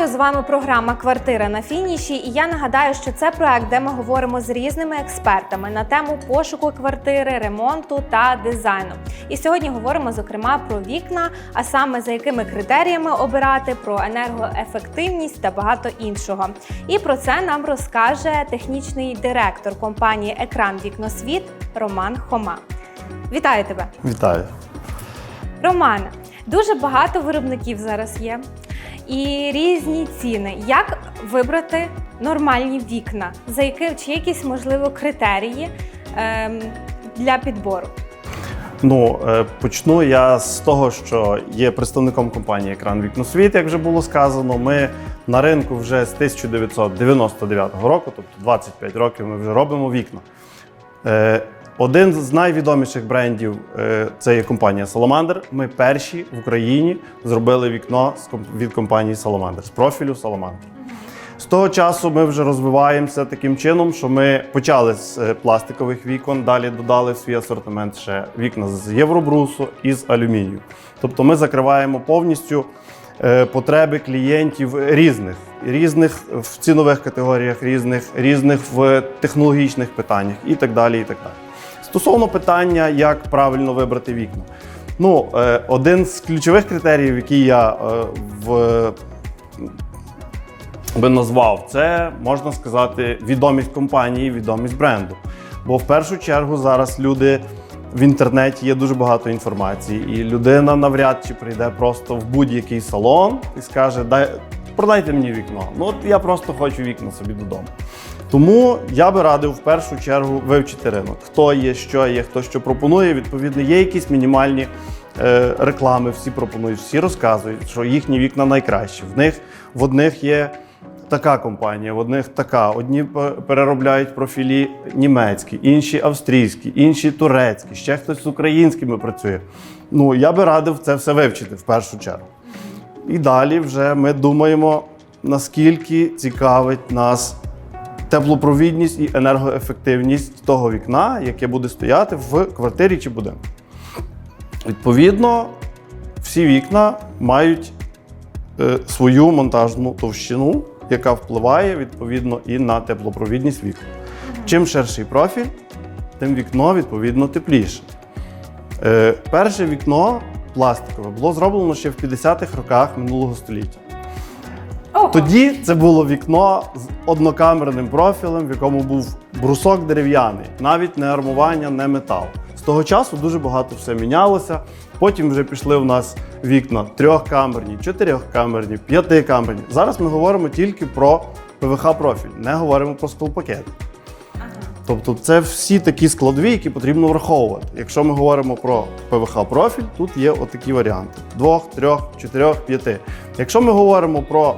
Вітаю з вами програма Квартира на фініші. І я нагадаю, що це проект, де ми говоримо з різними експертами на тему пошуку квартири, ремонту та дизайну. І сьогодні говоримо зокрема про вікна, а саме за якими критеріями обирати, про енергоефективність та багато іншого. І про це нам розкаже технічний директор компанії Екран Вікносвіт Роман Хома. Вітаю тебе! Вітаю. Романе, дуже багато виробників зараз є і різні ціни. Як вибрати нормальні вікна? За які чи якісь можливо критерії ем, для підбору? Ну е, почну я з того, що є представником компанії Екран Вікносвіт, як вже було сказано. Ми на ринку вже з 1999 року, тобто 25 років, ми вже робимо вікна. Один з найвідоміших брендів це є компанія Salamander. Ми перші в Україні зробили вікно від компанії Salamander, з профілю Salamander. З того часу ми вже розвиваємося таким чином, що ми почали з е, пластикових вікон, далі додали в свій асортимент ще вікна з євробрусу і з алюмінію. Тобто ми закриваємо повністю е, потреби клієнтів різних, різних в цінових категоріях, різних, різних в технологічних питаннях і так далі. І так далі. Стосовно питання, як правильно вибрати вікна. Ну, е, один з ключових критеріїв, який я е, в би назвав, це можна сказати відомість компанії, відомість бренду. Бо в першу чергу зараз люди в інтернеті є дуже багато інформації, і людина навряд чи прийде просто в будь-який салон і скаже: Дай продайте мені вікно. Ну от я просто хочу вікна собі додому. Тому я би радив в першу чергу вивчити ринок. Хто є, що є, хто що пропонує. Відповідно, є якісь мінімальні е, реклами, всі пропонують, всі розказують, що їхні вікна найкращі. В них в одних є така компанія, в одних така. Одні переробляють профілі німецькі, інші австрійські, інші турецькі, ще хтось з українськими працює. Ну я би радив це все вивчити в першу чергу. І далі вже ми думаємо, наскільки цікавить нас теплопровідність і енергоефективність того вікна, яке буде стояти в квартирі чи будинку. Відповідно, всі вікна мають е, свою монтажну товщину, яка впливає відповідно і на теплопровідність вікна. Чим ширший профіль, тим вікно відповідно тепліше. Е, перше вікно пластикове було зроблено ще в 50-х роках минулого століття. Тоді це було вікно з однокамерним профілем, в якому був брусок дерев'яний, навіть не армування, не метал. З того часу дуже багато все мінялося. Потім вже пішли в нас вікна трьохкамерні, чотирьохкамерні, п'ятикамерні. Зараз ми говоримо тільки про ПВХ-профіль, не говоримо про склопакет. Тобто це всі такі складові, які потрібно враховувати. Якщо ми говоримо про ПВХ-профіль, тут є отакі варіанти: двох, трьох, чотирьох, п'яти. Якщо ми говоримо про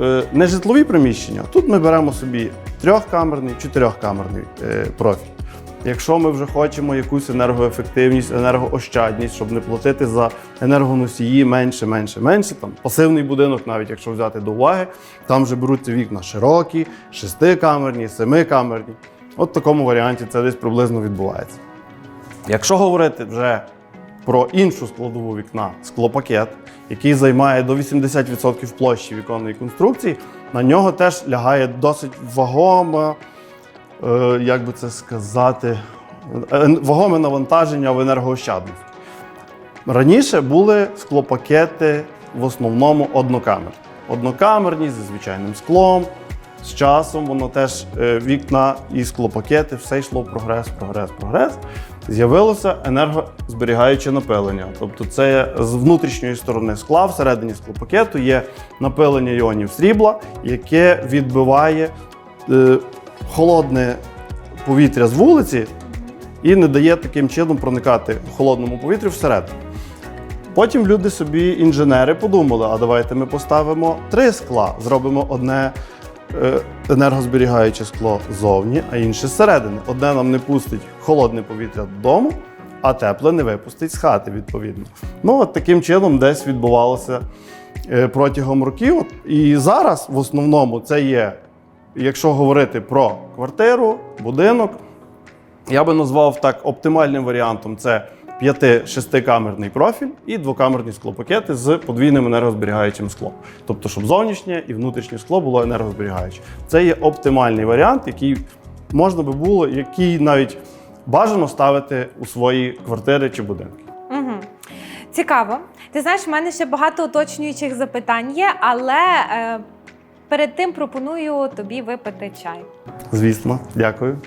е, нежитлові приміщення, тут ми беремо собі трьохкамерний, чотирьохкамерний е, профіль. Якщо ми вже хочемо якусь енергоефективність, енергоощадність, щоб не платити за енергоносії менше, менше, менше, там пасивний будинок, навіть якщо взяти до уваги, там вже беруться вікна широкі, шестикамерні, семикамерні. От в такому варіанті це десь приблизно відбувається. Якщо говорити вже про іншу складову вікна склопакет, який займає до 80% площі віконної конструкції, на нього теж лягає досить вагома, е, як би це сказати, е, вагоме навантаження в енергоощадність. Раніше були склопакети в основному однокамерні. Однокамерні зі звичайним склом. З часом воно теж е, вікна і склопакети, все йшло прогрес, прогрес, прогрес. З'явилося енергозберігаюче напилення. Тобто, це з внутрішньої сторони скла, всередині склопакету є напилення іонів срібла, яке відбиває е, холодне повітря з вулиці і не дає таким чином проникати холодному повітрю всередину. Потім люди собі, інженери, подумали: а давайте ми поставимо три скла, зробимо одне енергозберігаюче скло ззовні, а інше зсередини. Одне нам не пустить холодне повітря додому, а тепле не випустить з хати, відповідно. Ну, от таким чином десь відбувалося е, протягом років. І зараз в основному це є, якщо говорити про квартиру, будинок, я би назвав так оптимальним варіантом це 5-6-камерний профіль і двокамерні склопакети з подвійним енергозберігаючим склом. Тобто, щоб зовнішнє і внутрішнє скло було енергозберігаюче. Це є оптимальний варіант, який можна би було, який навіть бажано ставити у свої квартири чи будинки. Угу. Цікаво. Ти знаєш, в мене ще багато уточнюючих запитань є, але е, перед тим пропоную тобі випити чай. Звісно, дякую.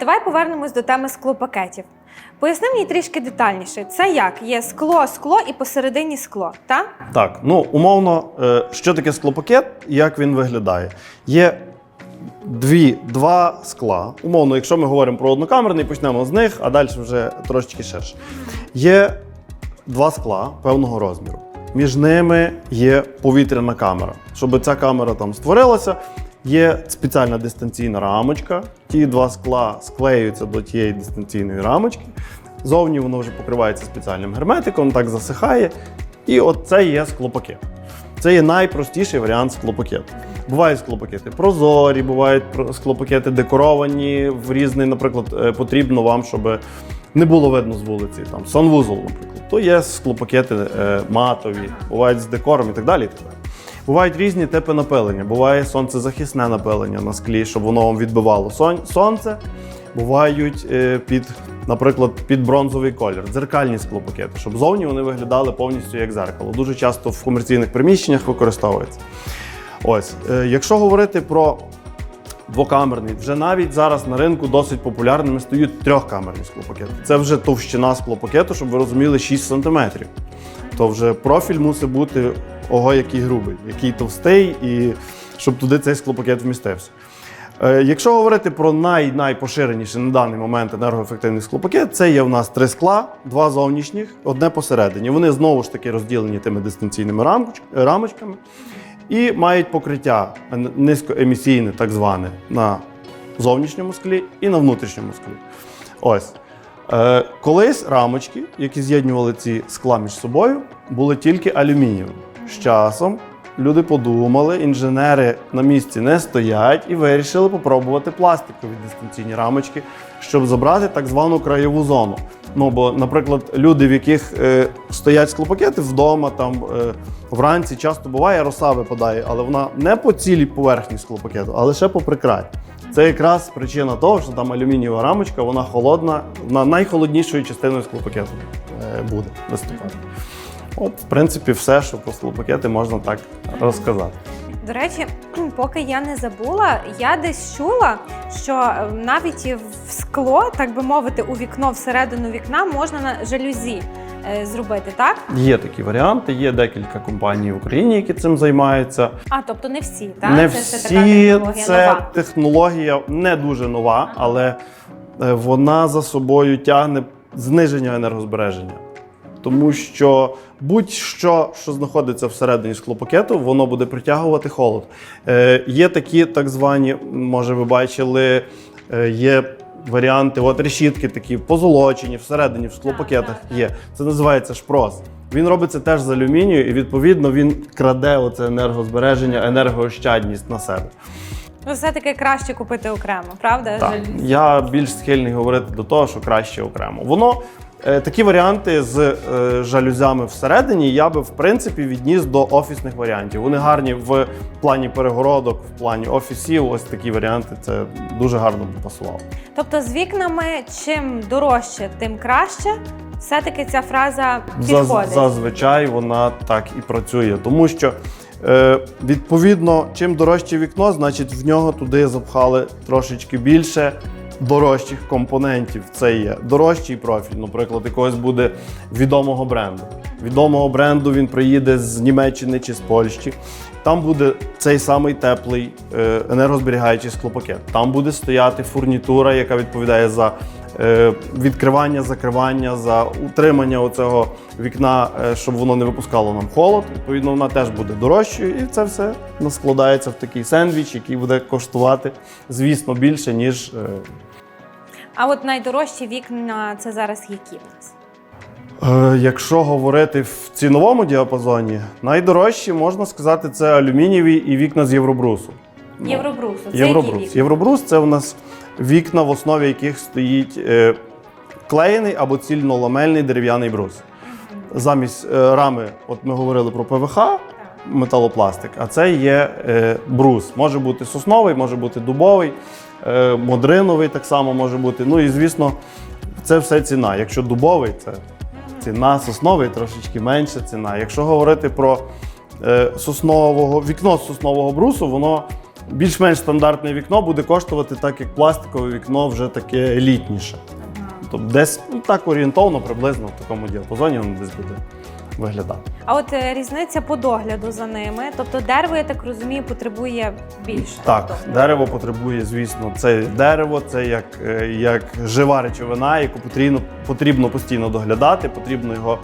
Давай повернемось до теми склопакетів. Поясни мені трішки детальніше. Це як? Є скло, скло і посередині скло, так? Так, ну умовно, е, що таке склопакет і як він виглядає? Є дві, два скла. Умовно, якщо ми говоримо про однокамерний, почнемо з них, а далі вже трошечки ширше. Є два скла певного розміру. Між ними є повітряна камера. Щоб ця камера там створилася, є спеціальна дистанційна рамочка. Ті два скла склеюються до тієї дистанційної рамочки. Зовні воно вже покривається спеціальним герметиком, так засихає. І от це є склопакет. Це є найпростіший варіант склопакету. Бувають склопакети прозорі, бувають склопакети декоровані в різний, наприклад, е, потрібно вам, щоб не було видно з вулиці. Там санвузол, наприклад. То є склопакети е, матові, бувають з декором і так далі. І так далі. Бувають різні типи напилення. Буває сонцезахисне напилення на склі, щоб воно вам відбивало сонце. Бувають е, під, наприклад, під бронзовий колір, дзеркальні склопакети, щоб зовні вони виглядали повністю як зеркало. Дуже часто в комерційних приміщеннях використовується. Ось, е, якщо говорити про двокамерний, вже навіть зараз на ринку досить популярними стають трьохкамерні склопакети. Це вже товщина склопакету, щоб ви розуміли, 6 см. То вже профіль мусить бути ого, який грубий, який товстий, і щоб туди цей склопакет вмістився. Е, Якщо говорити про най-найпоширеніший на даний момент енергоефективний склопакет, це є в нас три скла, два зовнішніх, одне посередині. Вони знову ж таки розділені тими дистанційними рамочками і мають покриття низькоемісійне, так зване, на зовнішньому склі і на внутрішньому склі. Ось. Е, колись рамочки, які з'єднували ці скла між собою, були тільки алюмінієві. З часом люди подумали, інженери на місці не стоять і вирішили попробувати пластикові дистанційні рамочки, щоб забрати так звану краєву зону. Ну бо, наприклад, люди, в яких е, стоять склопакети вдома, там е, вранці часто буває, роса випадає, але вона не по цілій поверхні склопакету, а лише по прикрай. Це якраз причина того, що там алюмінієва рамочка, вона холодна, вона найхолоднішою частиною склопакету е, буде виступати. От, в принципі, все, що про склопакети можна так розказати. До речі, поки я не забула, я десь чула, що е, навіть і в скло, так би мовити, у вікно всередину вікна можна на жалюзі е, зробити, так? Є такі варіанти, є декілька компаній в Україні, які цим займаються. А тобто не всі, так? не це всі така технологія це нова. технологія не дуже нова, але е, вона за собою тягне зниження енергозбереження. Тому що будь-що, що знаходиться всередині склопакету, воно буде притягувати холод. Е, є такі так звані, може, ви бачили, е, є варіанти, от решітки такі позолочені всередині в склопакетах є. Це називається шпрос. Він робиться теж з алюмінію, і відповідно він краде оце енергозбереження, енергоощадність на себе. Ну, все-таки краще купити окремо, правда? Так, я більш схильний говорити до того, що краще окремо. Воно Такі варіанти з е, жалюзями всередині я би в принципі відніс до офісних варіантів. Вони гарні в плані перегородок, в плані офісів. Ось такі варіанти це дуже гарно би пасувало. Тобто з вікнами чим дорожче, тим краще. Все-таки ця фраза підходить. Зазвичай вона так і працює, тому що е, відповідно, чим дорожче вікно, значить в нього туди запхали трошечки більше дорожчих компонентів. Це є дорожчий профіль, наприклад, якогось буде відомого бренду. Відомого бренду він приїде з Німеччини чи з Польщі. Там буде цей самий теплий е, енергозберігаючий склопакет. Там буде стояти фурнітура, яка відповідає за е, відкривання, закривання, за утримання оцього вікна, е, щоб воно не випускало нам холод. Відповідно, вона теж буде дорожчою, і це все складається в такий сендвіч, який буде коштувати, звісно, більше, ніж А от найдорожчі вікна це зараз які в нас? Е, Якщо говорити в ціновому діапазоні, найдорожчі можна сказати це алюмінієві і вікна з євробрусу. Євробрусу. Це які Євробрус. вікна? Євробрус це у нас вікна, в основі яких стоїть е, клеєний або цільноламельний дерев'яний брус. Замість е, рами, от ми говорили про ПВХ, металопластик, а це є брус. Може бути сосновий, може бути дубовий, модриновий так само може бути. Ну і звісно, це все ціна. Якщо дубовий, це ціна, сосновий трошечки менша ціна. Якщо говорити про е, соснового вікно з соснового брусу, воно більш-менш стандартне вікно буде коштувати так, як пластикове вікно вже таке елітніше. Тобто десь ну, так орієнтовно, приблизно в такому діапазоні воно десь буде виглядати. А от е, різниця по догляду за ними. Тобто дерево, я так розумію, потребує більше. Так, догляду. дерево потребує, звісно, це дерево, це як, е, як жива речовина, яку потрібно, потрібно постійно доглядати, потрібно його.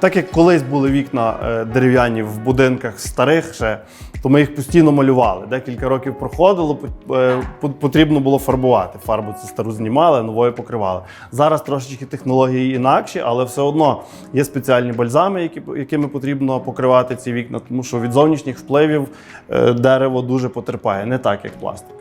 Так як колись були вікна е, дерев'яні в будинках старих ще, то ми їх постійно малювали. Декілька років проходило, е, по- потрібно було фарбувати. Фарбу це стару знімали, новою покривали. Зараз трошечки технології інакші, але все одно є спеціальні бальзами, якими потрібно покривати ці вікна, тому що від зовнішніх впливів е, дерево дуже потерпає, не так як пластик.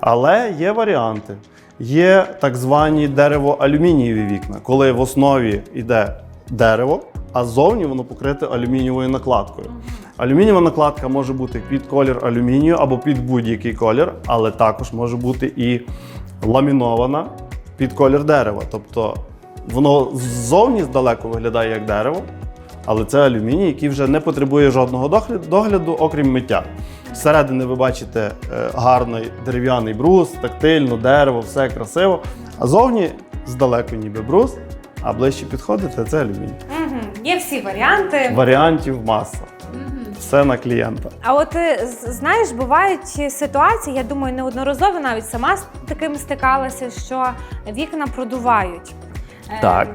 Але є варіанти. Є так звані дерево-алюмінієві вікна, коли в основі йде дерево, а ззовні воно покрите алюмінієвою накладкою. Алюмінієва накладка може бути під колір алюмінію або під будь-який колір, але також може бути і ламінована під колір дерева. Тобто воно ззовні здалеку виглядає як дерево, але це алюміній, який вже не потребує жодного догляду, окрім миття. Зсередини ви бачите е, гарний дерев'яний брус, тактильно, дерево, все красиво. А зовні здалеку ніби брус, а ближче підходите це алюміній. Мгм. Є всі варіанти. Варіантів маса. Все на клієнта. А от е, знаєш, бувають ситуації, я думаю, неодноразово навіть сама з таким стикалася, що вікна продувають. Е, Так.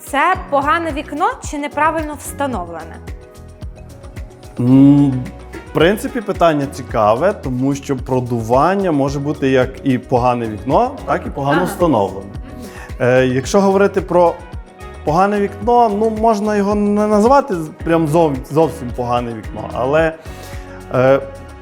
Це погане вікно чи неправильно встановлене? В принципі, питання цікаве, тому що продування може бути як і погане вікно, так і погано Ага. встановлене. Е, якщо говорити про погане вікно, ну можна його не називати прям зов, зовсім погане вікно, але е,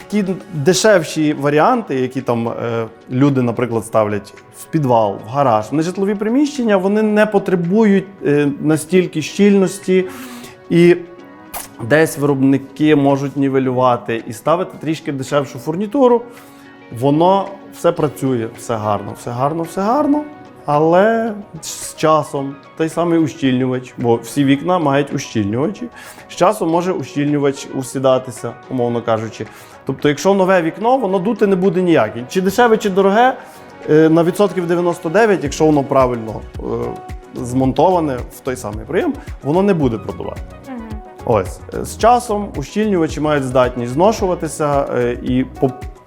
ті дешевші варіанти, які там е, люди, наприклад, ставлять в підвал, в гараж, в нежитлові приміщення, вони не потребують е, настільки щільності і. Десь виробники можуть нівелювати і ставити трішки дешевшу фурнітуру. Воно все працює, все гарно, все гарно, все гарно. Але з часом той самий ущільнювач, бо всі вікна мають ущільнювачі. З часом може ущільнювач усідатися, умовно кажучи. Тобто, якщо нове вікно, воно дути не буде ніяке. Чи дешеве, чи дороге, е, на відсотків 99, якщо воно правильно е, змонтоване в той самий прийом, воно не буде продувати. Ось з часом ущільнювачі мають здатність зношуватися, е, і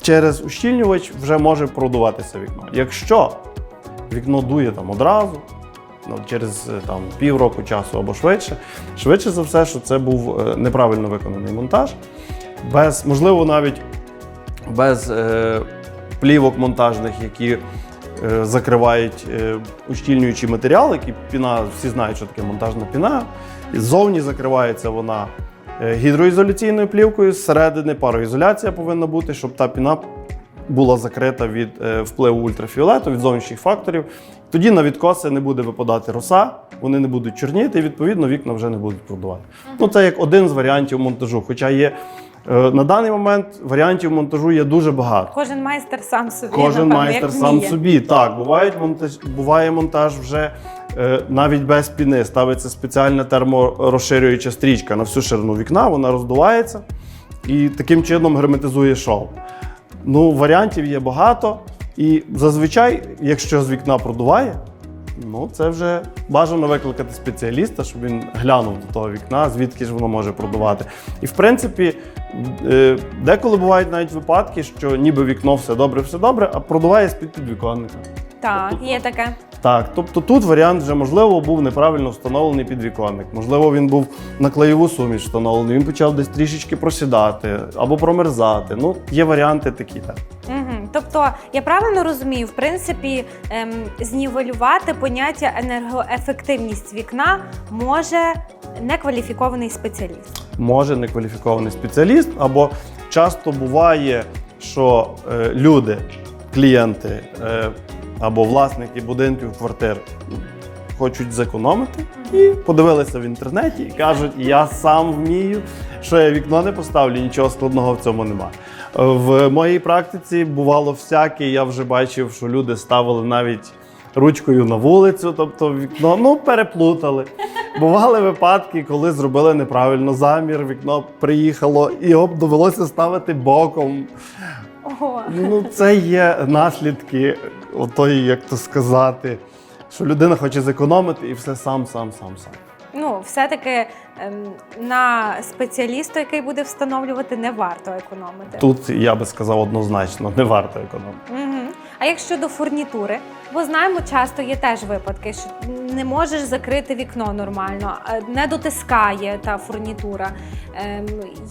через ущільнювач вже може продуватися вікно. Якщо вікно дує там одразу, ну, через е, там, півроку часу або швидше, швидше за все, що це був е, неправильно виконаний монтаж, без, можливо, навіть без е, плівок монтажних, які е, закривають е, ущільнюючий матеріал, який піна, всі знають, що таке монтажна піна. Ззовні закривається вона е, гідроізоляційною плівкою, зсередини пароізоляція повинна бути, щоб та піна була закрита від е, впливу ультрафіолету, від зовнішніх факторів. Тоді на відкоси не буде випадати роса, вони не будуть чорніти, і відповідно вікна вже не будуть продувати. Ну це як один з варіантів монтажу. Хоча є е, на даний момент варіантів монтажу є дуже багато. Кожен майстер сам собі. Кожен напевно, майстер як сам вміє. собі. Так, бувають монтаж, буває монтаж вже е, навіть без піни. Ставиться спеціальна терморозширююча стрічка на всю ширину вікна, вона роздувається і таким чином герметизує шов. Ну, варіантів є багато. І зазвичай, якщо з вікна продуває, ну це вже бажано викликати спеціаліста, щоб він глянув до того вікна, звідки ж воно може продувати. І в принципі, е, деколи бувають навіть випадки, що ніби вікно все добре, все добре, а продуває з-під підвіконника. Так, є таке. Так, тобто тут варіант вже можливо був неправильно встановлений підвіконник. Можливо, він був на клеєву суміш встановлений. Він почав десь трішечки просідати або промерзати. Ну, є варіанти такі. Так. Угу. Тобто, я правильно розумію, в принципі, ем, знівелювати поняття енергоефективність вікна може некваліфікований спеціаліст. може некваліфікований спеціаліст, або часто буває, що е, люди, клієнти е, або власники будинків квартир хочуть зекономити і подивилися в інтернеті і кажуть, я сам вмію, що я вікно не поставлю, нічого складного в цьому немає. В моїй практиці бувало всяке. Я вже бачив, що люди ставили навіть ручкою на вулицю, тобто вікно ну переплутали. Бували випадки, коли зробили неправильно замір, вікно приїхало і його довелося ставити боком. Ого. Ну, це є наслідки отої, як то сказати, що людина хоче зекономити і все сам, сам, сам, сам. Ну, все-таки ем, на спеціаліста, який буде встановлювати, не варто економити. Тут я би сказав однозначно, не варто економити. Угу. А як щодо фурнітури, бо знаємо, часто є теж випадки, що не можеш закрити вікно нормально, не дотискає та фурнітура. Ем,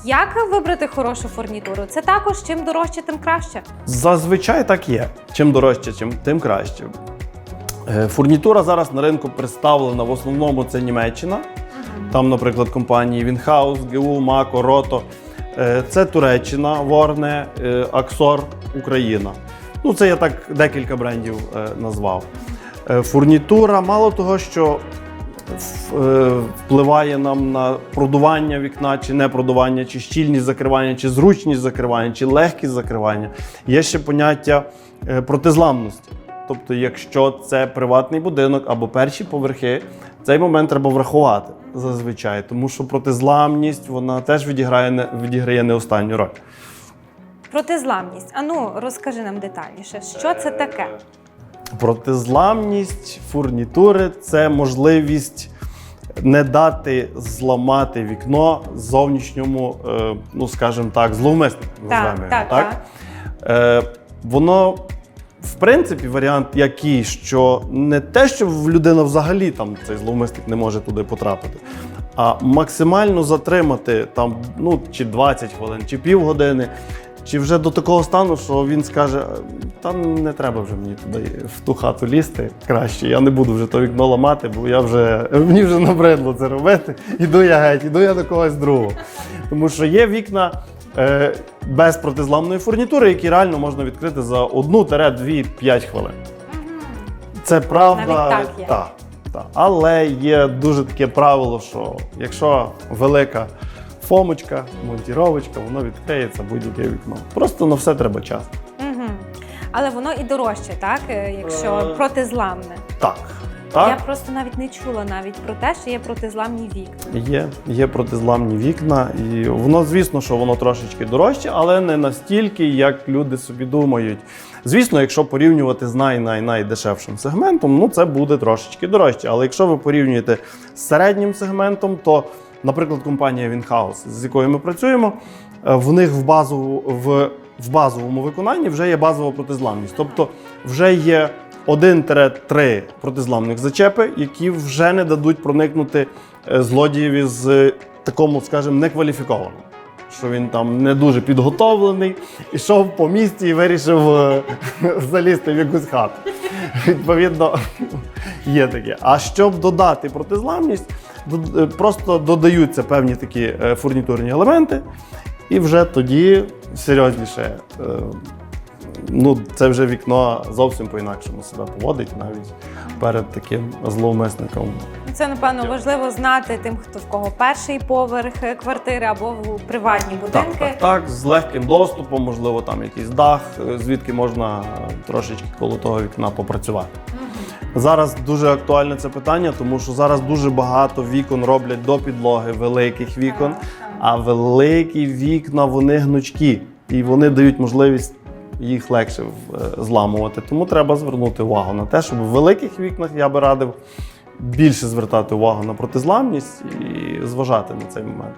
як вибрати хорошу фурнітуру? Це також чим дорожче, тим краще. Зазвичай так є. Чим дорожче, тим краще. Е, Фурнітура зараз на ринку представлена в основному це Німеччина. Там, наприклад, компанії Вінхаус, ГУ, Мако, Рото. Е, Це Туреччина, Ворне, е, Аксор, Україна. Ну, це я так декілька брендів е, назвав. Е, Фурнітура, мало того, що е, впливає нам на продування вікна, чи не продування, чи щільність закривання, чи зручність закривання, чи легкість закривання. Є ще поняття протизламності. Тобто, якщо це приватний будинок або перші поверхи, цей момент треба врахувати зазвичай, тому що протизламність вона теж відіграє відіграє не останню роль. Протизламність. А ну розкажи нам детальніше, що це таке? Протизламність фурнітури це можливість не дати зламати вікно зовнішньому, е, ну скажімо так, зловмиснику. Так, називаємо так, його, Е, воно, в принципі, варіант який, що не те, що в людина взагалі там цей зловмисник не може туди потрапити, а максимально затримати там, ну, чи 20 хвилин, чи півгодини. Чи вже до такого стану, що він скаже: та не треба вже мені туди в ту хату лізти краще, я не буду вже то вікно ламати, бо я вже мені вже набридло це робити. Іду я геть, іду я до когось другого. Тому що є вікна е, без протизламної фурнітури, які реально можна відкрити за 1-2-5 хвилин. Це правда. Навіть так є. Так, так. Але є дуже таке правило, що якщо велика фомочка, монтіровочка, воно відкриється будь-яке вікно. Просто на все треба час. Угу. Але воно і дорожче, так? Е, Якщо Е, протизламне. Так. Я просто навіть не чула навіть про те, що є протизламні вікна. є, є протизламні вікна, і воно, звісно, що воно трошечки дорожче, але не настільки, як люди собі думають. Звісно, якщо порівнювати з най-най-найдешевшим сегментом, ну це буде трошечки дорожче. Але якщо ви порівнюєте з середнім сегментом, то, наприклад, компанія Windhouse, з якою ми працюємо, е, в них в базову в, в базовому виконанні вже є базова протизламність. Тобто вже є 1-3 протизламних зачепи, які вже не дадуть проникнути е, злодієві з такому, скажімо, некваліфікованому. Що він там не дуже підготовлений, ішов по місті і вирішив е, залізти в якусь хату. Відповідно, є таке. А щоб додати протизламність, е, просто додаються певні такі е, фурнітурні елементи, і вже тоді серйозніше е, ну, це вже вікно зовсім по-інакшому себе поводить навіть перед таким зловмисником. Це напевно важливо знати тим, хто в кого перший поверх квартири або в приватні будинки. так, так, з легким доступом, можливо, там якийсь дах, звідки можна трошечки коло того вікна попрацювати. Зараз дуже актуальне це питання, тому що зараз дуже багато вікон роблять до підлоги, великих вікон, а великі вікна вони гнучкі і вони дають можливість їх легше е, зламувати. Тому треба звернути увагу на те, щоб в великих вікнах я би радив більше звертати увагу на протизламність і зважати на цей момент.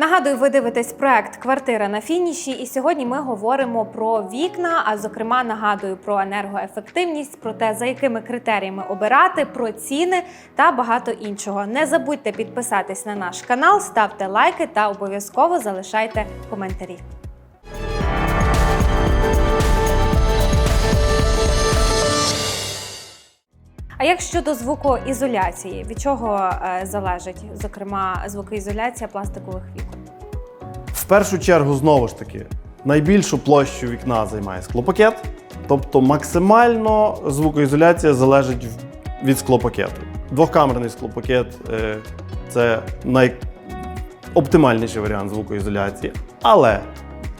Нагадую, ви дивитесь проект Квартира на фініші, і сьогодні ми говоримо про вікна. А зокрема, нагадую про енергоефективність, про те, за якими критеріями обирати, про ціни та багато іншого. Не забудьте підписатись на наш канал, ставте лайки та обов'язково залишайте коментарі. А як щодо звукоізоляції, від чого е, залежить, зокрема, звукоізоляція пластикових вікон? В першу чергу, знову ж таки, найбільшу площу вікна займає склопакет, тобто максимально звукоізоляція залежить від склопакету. Двохкамерний склопакет е, це найоптимальніший варіант звукоізоляції, але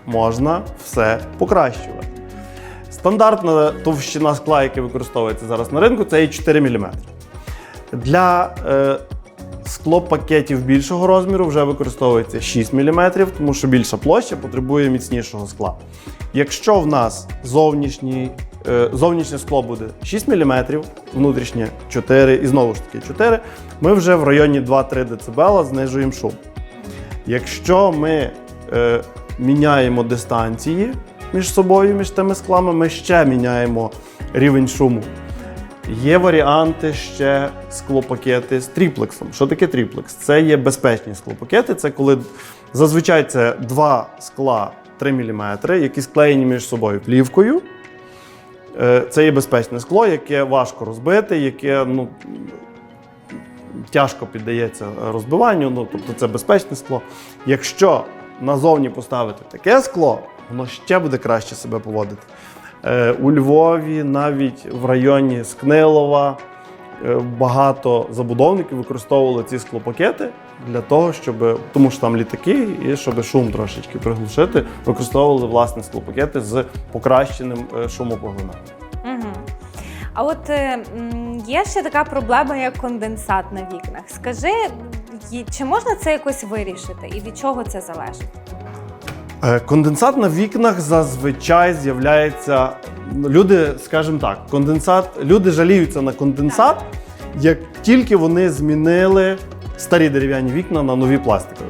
можна все покращувати. Стандартна товщина скла, яка використовується зараз на ринку, це є 4 мм. Для е, склопакетів більшого розміру вже використовується 6 мм, тому що більша площа потребує міцнішого скла. Якщо в нас зовнішній, е, зовнішнє скло буде 6 мм, внутрішнє 4 і знову ж таки 4, ми вже в районі 2-3 дБ знижуємо шум. Якщо ми е, міняємо дистанції між собою, між тими склами, ми ще міняємо рівень шуму. Є варіанти ще склопакети з тріплексом. Що таке тріплекс? Це є безпечні склопакети. Це коли зазвичай це два скла 3 мм, які склеєні між собою плівкою. Е, Це є безпечне скло, яке важко розбити, яке ну, тяжко піддається розбиванню. Ну, тобто це безпечне скло. Якщо назовні поставити таке скло, воно ще буде краще себе поводити. Е, У Львові, навіть в районі Скнилова, е, багато забудовників використовували ці склопакети для того, щоб тому що там літаки, і щоб шум трошечки приглушити, використовували власне склопакети з покращеним е, шумопоглинанням. А от є ще така проблема, як конденсат на вікнах. Скажи, чи можна це якось вирішити і від чого це залежить? Е, Конденсат на вікнах зазвичай з'являється. Люди, скажімо так, конденсат, люди жаліються на конденсат, як тільки вони змінили старі дерев'яні вікна на нові пластикові.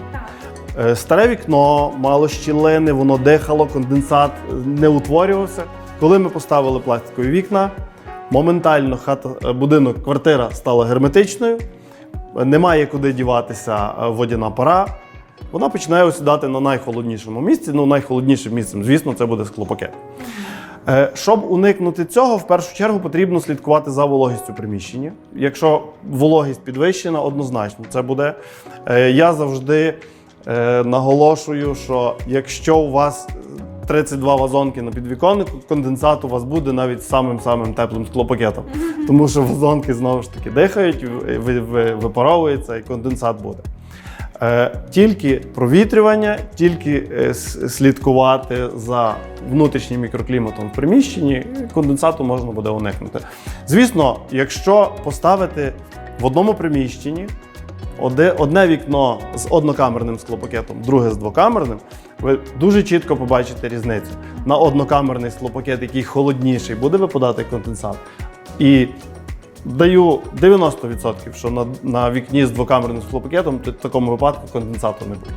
Е, Старе вікно мало щілини, воно дихало, конденсат не утворювався. Коли ми поставили пластикові вікна, моментально хата, е, будинок, квартира стала герметичною, немає куди діватися водяна пара. Вона починає осідати на найхолоднішому місці. Ну, найхолоднішим місцем, звісно, це буде склопакет. Е, Щоб уникнути цього, в першу чергу потрібно слідкувати за вологістю приміщення. Якщо вологість підвищена, однозначно це буде. Е, Я завжди е, наголошую, що якщо у вас 32 вазонки на підвіконнику, конденсат у вас буде навіть самим-самим теплим склопакетом. Тому що вазонки знову ж таки дихають, ви- ви- випаровується і конденсат буде. Е, Тільки провітрювання, тільки е, слідкувати за внутрішнім мікрокліматом в приміщенні, конденсату можна буде уникнути. Звісно, якщо поставити в одному приміщенні одне вікно з однокамерним склопакетом, друге з двокамерним, ви дуже чітко побачите різницю. На однокамерний склопакет, який холодніший, буде випадати конденсат. І Даю 90%, що на, на вікні з двокамерним склопакетом в такому випадку конденсату не буде.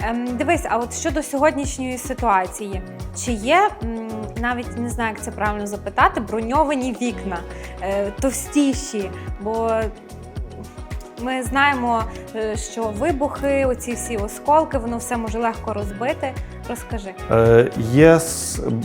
Ем, дивись, а от щодо сьогоднішньої ситуації, чи є м, навіть не знаю, як це правильно запитати, броньовані вікна е, товстіші? Бо ми знаємо, е, що вибухи, оці всі осколки, воно все може легко розбити. Розкажи. Е, Є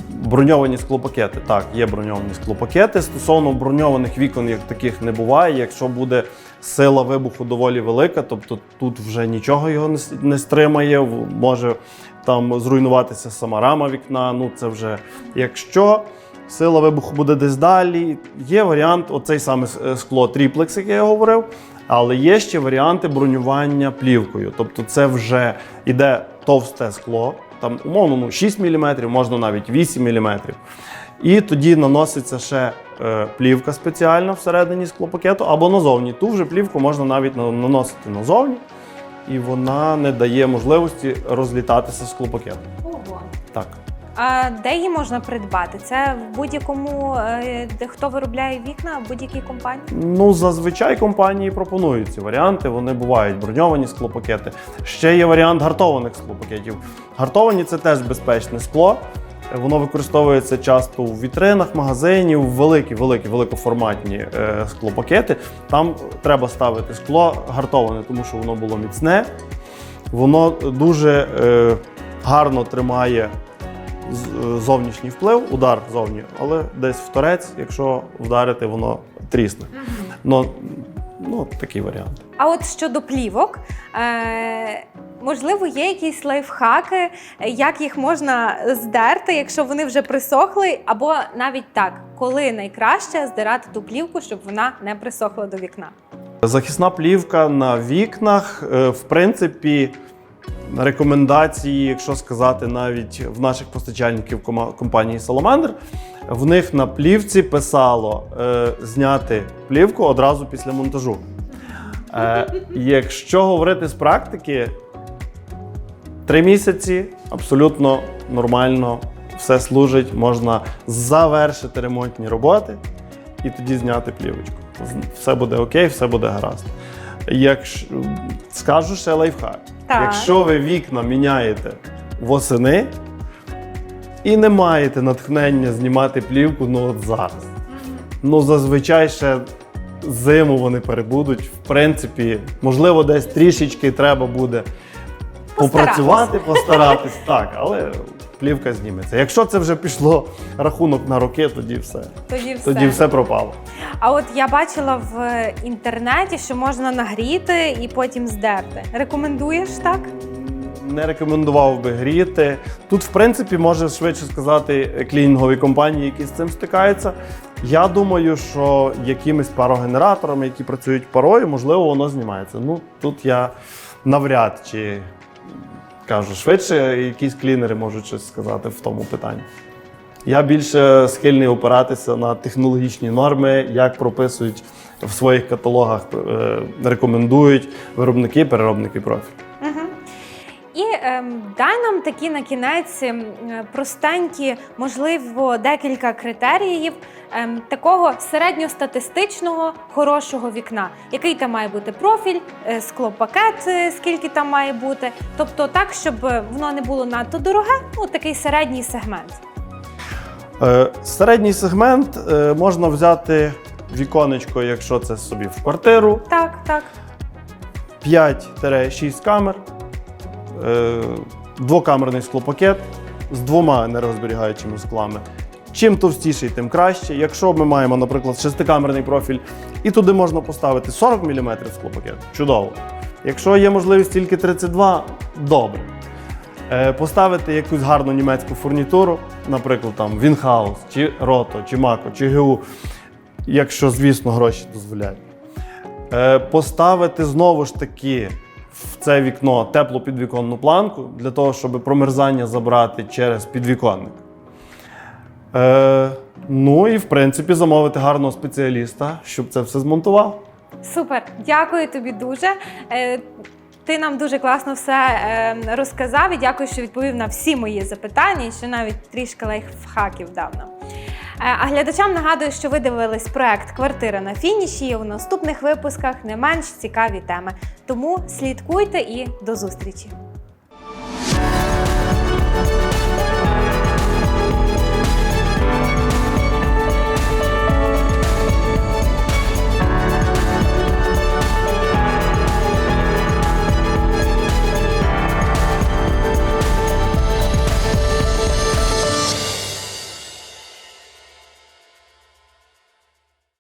броньовані склопакети. Так, є броньовані склопакети. Стосовно броньованих вікон, як таких не буває. Якщо буде сила вибуху доволі велика, тобто тут вже нічого його не, стримає, може там зруйнуватися сама рама вікна. Ну це вже якщо. Сила вибуху буде десь далі. Є варіант, оцей саме е, скло тріплекс, як я говорив, але є ще варіанти бронювання плівкою. Тобто це вже іде товсте скло, там умовно ну, 6 мм, можна навіть 8 мм. І тоді наноситься ще е, плівка спеціальна всередині склопакету або назовні. Ту вже плівку можна навіть наносити назовні, і вона не дає можливості розлітатися склопакетом. Ого. Так. А де її можна придбати? Це в будь-якому, е, хто виробляє вікна, в будь-якій компанії? Ну, зазвичай компанії пропонують ці варіанти. Вони бувають броньовані склопакети. Ще є варіант гартованих склопакетів. Гартовані це теж безпечне скло. Воно використовується часто у вітринах, магазинів, великі, великі, великоформатні е, склопакети. Там треба ставити скло гартоване, тому що воно було міцне. Воно дуже е, гарно тримає зовнішній вплив, удар зовні, але десь в торець, якщо вдарити, воно трісне. Ну, ну такий варіант. А от щодо плівок, е, можливо, є якісь лайфхаки, як їх можна здерти, якщо вони вже присохли, або навіть так, коли найкраще здирати ту плівку, щоб вона не присохла до вікна. Захисна плівка на вікнах, е, в принципі, рекомендації, якщо сказати, навіть в наших постачальників компанії Salamander, в них на плівці писало е, зняти плівку одразу після монтажу. Е, якщо говорити з практики, три місяці абсолютно нормально, все служить, можна завершити ремонтні роботи і тоді зняти плівочку. Все буде окей, все буде гаразд. Якщо скажу ще лайфхак. Так. Якщо ви вікна міняєте восени і не маєте натхнення знімати плівку, ну от зараз. Ну, зазвичай ще зиму вони перебудуть. В принципі, можливо, десь трішечки треба буде попрацювати, постаратись. Так, але плівка зніметься. Якщо це вже пішло рахунок на роки, тоді все. Тоді все. Тоді все пропало. А от я бачила в інтернеті, що можна нагріти і потім здерти. Рекомендуєш так? Не рекомендував би гріти. Тут, в принципі, може швидше сказати клінінгові компанії, які з цим стикаються. Я думаю, що якимись парогенераторами, які працюють парою, можливо, воно знімається. Ну тут я навряд чи кажу, швидше якісь клінери можуть щось сказати в тому питанні. Я більше схильний опиратися на технологічні норми, як прописують в своїх каталогах, е, рекомендують виробники, переробники профілю. Ем, дай нам такі на кінець ем, простенькі, можливо, декілька критеріїв ем, такого середньостатистичного хорошого вікна. Який там має бути профіль, е, склопакет, е, скільки там має бути. Тобто так, щоб е, воно не було надто дороге, ну такий середній сегмент. Середній сегмент можна взяти віконечко, якщо це собі в квартиру, Так, так. 5-6 камер, двокамерний склопакет з двома енергозберігаючими склами. Чим товстіший, тим краще. Якщо ми маємо, наприклад, шестикамерний профіль, і туди можна поставити 40 мм склопакет, чудово. Якщо є можливість тільки 32, добре. Е, Поставити якусь гарну німецьку фурнітуру, наприклад, там Вінхаус, чи Рото, чи Мако, чи ГУ, якщо, звісно, гроші дозволяють. Е, Поставити знову ж таки в це вікно теплу підвіконну планку для того, щоб промерзання забрати через підвіконник. Е, ну і в принципі замовити гарного спеціаліста, щоб це все змонтував. Супер, дякую тобі дуже. Е, Ти нам дуже класно все е, розказав і дякую, що відповів на всі мої запитання і що навіть трішки лайфхаків дав нам. Е, А глядачам нагадую, що ви дивились проект Квартира на фініші. І у наступних випусках не менш цікаві теми. Тому слідкуйте і до зустрічі!